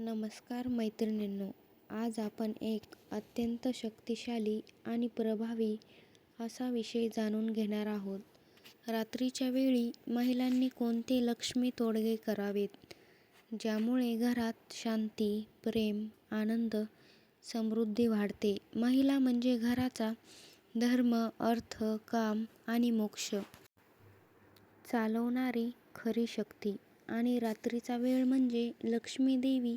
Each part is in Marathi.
नमस्कार मैत्रिणींनो आज आपण एक अत्यंत शक्तिशाली आणि प्रभावी असा विषय जाणून घेणार आहोत. रात्रीच्या वेळी महिलांनी कोणते लक्ष्मी तोडगे करावेत ज्यामुळे घरात शांती प्रेम आनंद समृद्धी वाढते. महिला म्हणजे घराचा धर्म अर्थ काम आणि मोक्ष. चालवणारी खरी शक्ती. आणि रात्रीचा वेळ म्हणजे लक्ष्मी देवी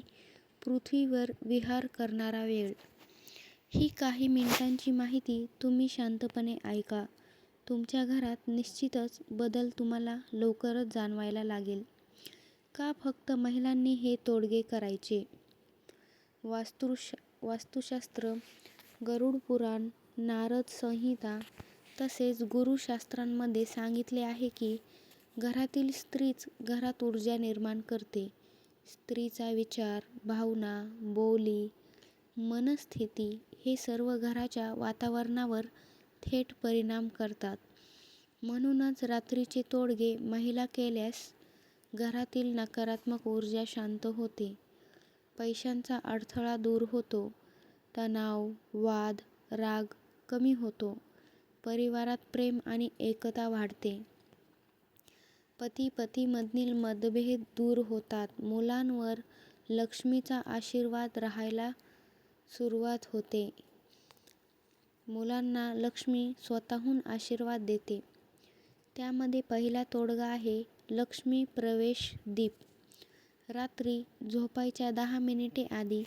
पृथ्वीवर विहार करणारा वेळ. ही काही मिनिटांची माहिती तुम्ही शांतपणे ऐका. तुमच्या घरात निश्चितच बदल तुम्हाला लवकरच जाणवायला लागेल. का फक्त महिलांनी हे तोडगे करायचे? वास्तुशा वास्तुशास्त्र गरुड पुराण नारद संहिता तसेच गुरुशास्त्रांमध्ये सांगितले आहे की घरातील स्त्रीच घरात ऊर्जा निर्माण करते. स्त्रीचा विचार भावना बोली मनस्थिती हे सर्व घराच्या वातावरणावर थेट परिणाम करतात. म्हणूनच रात्रीचे तोडगे महिला केल्यास घरातील नकारात्मक ऊर्जा शांत होते. पैशांचा अडथळा दूर होतो. तणाव वाद राग कमी होतो. परिवारात प्रेम आणि एकता वाढते. पती पतीमधील मतभेद दूर होतात. मुलांवर लक्ष्मीचा आशीर्वाद राहायला सुरुवात होते. मुलांना लक्ष्मी स्वतःहून आशीर्वाद देते. त्यामध्ये पहिला तोडगा आहे लक्ष्मी प्रवेश दीप. रात्री झोपायच्या दहा मिनिटे आधी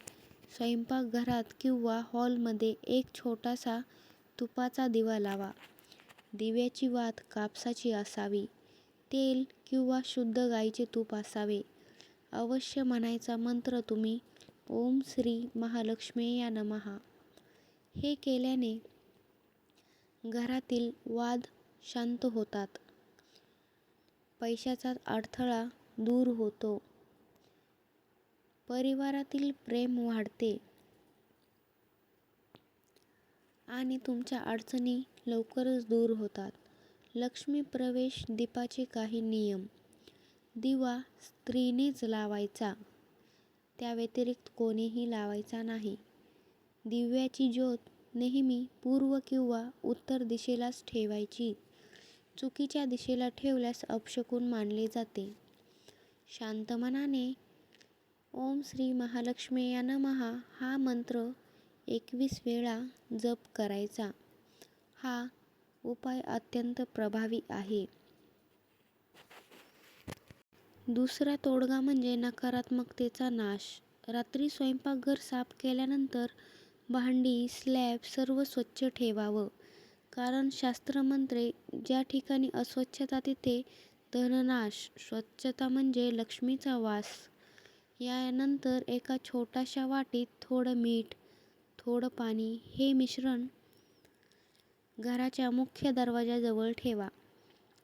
स्वयंपाकघरात किंवा हॉलमध्ये एक छोटासा तुपाचा दिवा लावा. दिव्याची वात कापसाची असावी. तेल किंवा शुद्ध गाईचे तूप असावे. अवश्य म्हणायचा मंत्र तुम्ही. ओम श्री महालक्ष्मी या नमहा हे केल्याने घरातील वाद शांत होतात. पैशाचा अडथळा दूर होतो. परिवारातील प्रेम वाढते. आणि तुमच्या अडचणी लवकरच दूर होतात. लक्ष्मी प्रवेश दीपाचे काही नियम. दिवा स्त्रीनेच लावायचा. त्या व्यतिरिक्त कोणीही लावायचा नाही. दिव्याची ज्योत नेहमी पूर्व किंवा उत्तर दिशेलाच ठेवायची. चुकीच्या दिशेला ठेवल्यास अपशकून मानले जाते. शांत मनाने ओम श्री महालक्ष्मीया नमहा हा मंत्र एकवीस वेळा जप करायचा. हा उपाय अत्यंत प्रभावी आहे. दुसरा तोडगा म्हणजे नकारात्मकतेचा नाश. रात्री स्वयंपाकघर साफ केल्यानंतर भांडी स्लॅब सर्व स्वच्छ ठेवावं. कारण शास्त्रमंत्रे ज्या ठिकाणी अस्वच्छता तिथे धननाश स्वच्छता म्हणजे लक्ष्मीचा वास. यानंतर एका छोट्याशा वाटीत थोडं मीठ थोडं पाणी हे मिश्रण घराच्या मुख्य दरवाजाजवळ ठेवा.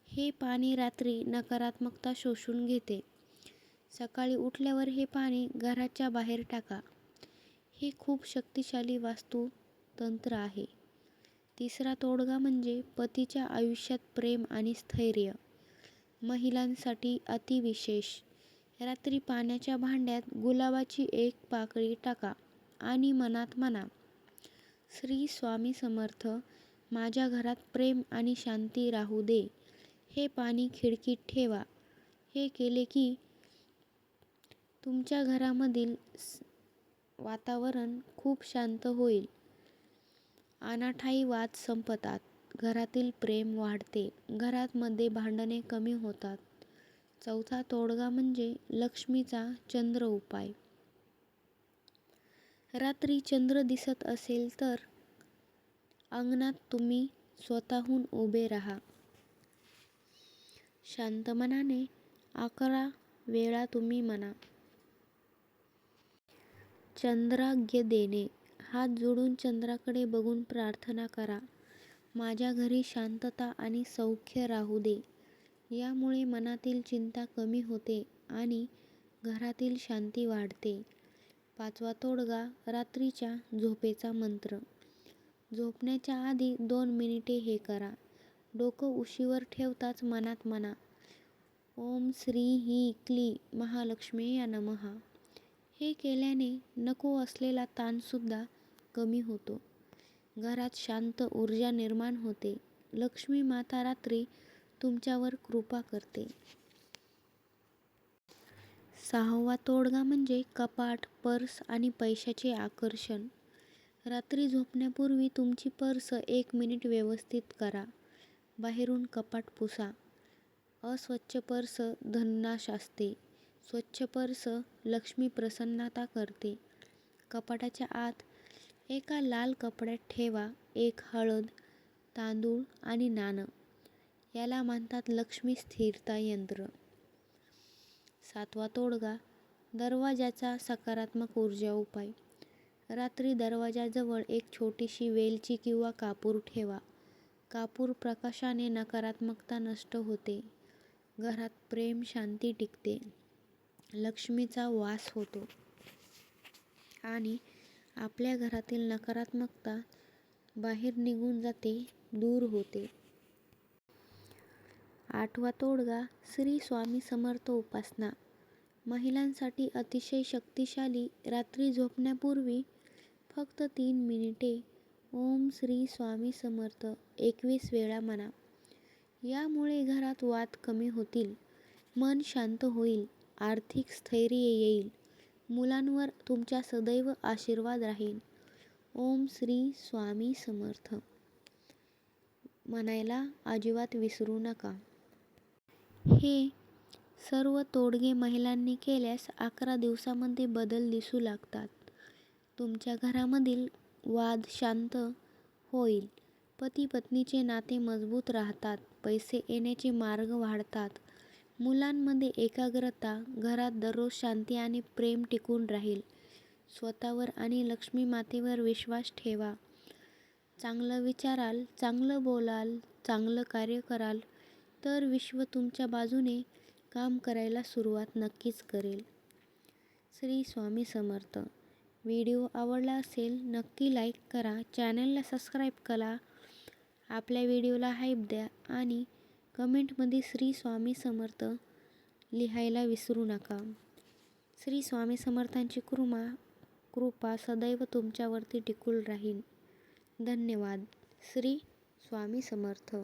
हे पाणी रात्री नकारात्मकता शोषून घेते. सकाळी उठल्यावर हे पाणी घराच्या बाहेर टाका. हे खूप शक्तिशाली वास्तू तंत्र आहे. तिसरा तोडगा म्हणजे पतीच्या आयुष्यात प्रेम आणि स्थैर्य. महिलांसाठी अतिविशेष. रात्री पाण्याच्या भांड्यात गुलाबाची एक पाकळी टाका आणि मनात म्हणा श्री स्वामी समर्थ माझ्या घरात प्रेम आणि शांती राहू दे. हे पाणी खिडकीत ठेवा. हे केले की तुमच्या घरामधील वातावरण खूप शांत होईल. अनाठाई वाद संपतात. घरातील प्रेम वाढते. घरातमध्ये भांडणे कमी होतात. चौथा तोडगा म्हणजे लक्ष्मीचा चंद्र उपाय. रात्री चंद्र दिसत असेल तर अंगणात तुम्ही स्वतःहून उभे राहा. शांत मनाने अकरा वेळा तुम्ही म्हणा. चंद्राग्य देणे. हात जोडून चंद्राकडे बघून प्रार्थना करा. माझ्या घरी शांतता आणि सौख्य राहू दे. यामुळे मनातील चिंता कमी होते आणि घरातील शांती वाढते. पाचवा तोडगा रात्रीच्या झोपेचा मंत्र. झोपण्याच्या आधी दोन मिनिटे हे करा. डोकं उशीवर ठेवताच मनात म्हणा ओम श्री ही क्ली महालक्ष्मी या नमहा हे केल्याने नको असलेला ताणसुद्धा कमी होतो. घरात शांत ऊर्जा निर्माण होते. लक्ष्मी माता रात्री तुमच्यावर कृपा करते. सहावा तोडगा म्हणजे कपाट पर्स आणि पैशाचे आकर्षण. रात्री झोपण्यापूर्वी तुमची पर्स एक मिनिट व्यवस्थित करा. बाहेरून कपाट पुसा. अस्वच्छ पर्स धननाश असते स्वच्छ पर्स लक्ष्मी प्रसन्नता करते. कपाटाच्या आत एका लाल कपड्यात ठेवा. एक हळद तांदूळ आणि नाणं. याला म्हणतात लक्ष्मी स्थिरता यंत्र. सातवा तोडगा. दरवाजाचा सकारात्मक ऊर्जा उपाय. रात्री दरवाजाजवळ एक छोटीशी वेलची किंवा कापूर ठेवा. कापूर प्रकाशाने नकारात्मकता नष्ट होते. घरात प्रेम शांती टिकते. लक्ष्मीचा वास होतो. आणि आपल्या घरातील नकारात्मकता बाहेर निघून जाते दूर होते. आठवा तोडगा श्री स्वामी समर्थ उपासना. महिलांसाठी अतिशय शक्तिशाली रात्री झोपण्यापूर्वी फक्त तीन मिनिटे. ओम श्री स्वामी समर्थ. एकवीस वेळा म्हणा. यामुळे घरात वाद कमी होतील. मन शांत होईल. आर्थिक स्थैर्य येईल. मुलांवर तुमच्या सदैव आशीर्वाद राहील. ओम श्री स्वामी समर्थ. म्हणायला अजिबात विसरू नका. हे सर्व तोडगे महिलांनी केल्यास अकरा दिवसामध्ये बदल दिसू लागतात. तुमच्या घरामधील वाद शांत होईल. पती पत्नीचे नाते मजबूत राहतात. पैसे येण्याचे मार्ग वाढतात. मुलांमध्ये एकाग्रता घरात दररोज शांती आणि प्रेम टिकून राहील. स्वतःवर आणि लक्ष्मी मातेवर विश्वास ठेवा. चांगलं विचाराल चांगलं बोलाल चांगलं कार्य कराल तर विश्व तुमच्या बाजूने काम करायला सुरुवात नक्कीच करेल. श्री स्वामी समर्थ. व्हिडिओ आवडला असेल नक्की लाईक करा. चॅनलला सबस्क्राईब करा. आपल्या व्हिडिओला हाईप द्या आणि कमेंटमध्ये श्री स्वामी समर्थ लिहायला विसरू नका. श्री स्वामी समर्थांची कृमा कृपा सदैव तुमच्यावरती टिकून राहील धन्यवाद. श्री स्वामी समर्थ.